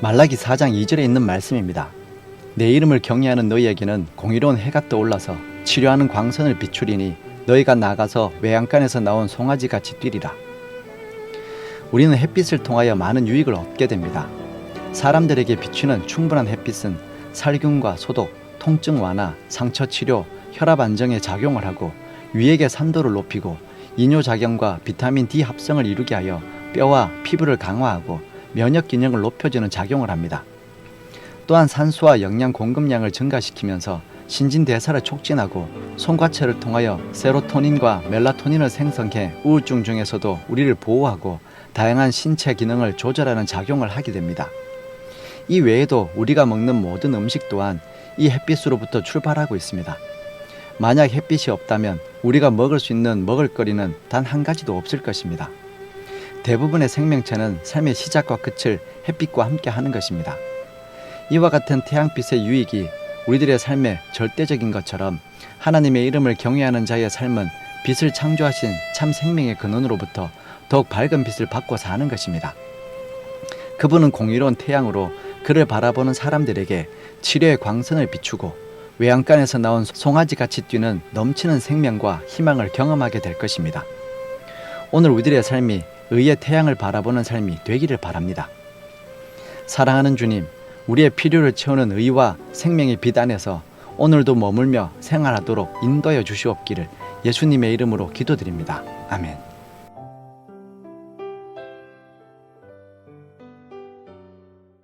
말라기 4장 2절에 있는 말씀입니다. 내 이름을 경외하는 너희에게는 공의로운 해가 떠올라서 치료하는 광선을 비추리니 너희가 나가서 외양간에서 나온 송아지 같이 뛰리라. 우리는 햇빛을 통하여 많은 유익을 얻게 됩니다. 사람들에게 비추는 충분한 햇빛은 살균과 소독, 통증 완화, 상처 치료, 혈압 안정에 작용을 하고 위액의 산도를 높이고 이뇨작용과 비타민 D 합성을 이루게 하여 뼈와 피부를 강화하고 면역 기능을 높여주는 작용을 합니다. 또한 산소와 영양 공급량을 증가시키면서 신진 대사를 촉진하고 손과체를 통하여 세로토닌과 멜라토닌을 생성해 우울증 중에서도 우리를 보호하고 다양한 신체 기능을 조절하는 작용을 하게 됩니다. 이 외에도 우리가 먹는 모든 음식 또한 이 햇빛으로부터 출발하고 있습니다. 만약 햇빛이 없다면 우리가 먹을 수 있는 먹을거리는 단 한 가지도 없을 것입니다. 대부분의 생명체는 삶의 시작과 끝을 햇빛과 함께 하는 것입니다. 이와 같은 태양빛의 유익이 우리들의 삶에 절대적인 것처럼 하나님의 이름을 경외하는 자의 삶은 빛을 창조하신 참 생명의 근원으로부터 더욱 밝은 빛을 받고 사는 것입니다. 그분은 공의로운 태양으로 그를 바라보는 사람들에게 치료의 광선을 비추고 외양간에서 나온 송아지 같이 뛰는 넘치는 생명과 희망을 경험하게 될 것입니다. 오늘 우리들의 삶이 의의 태양을 바라보는 삶이 되기를 바랍니다. 사랑하는 주님, 우리의 필요를 채우는 의와 생명의 빛 안에서 오늘도 머물며 생활하도록 인도하여 주시옵기를 예수님의 이름으로 기도드립니다. 아멘.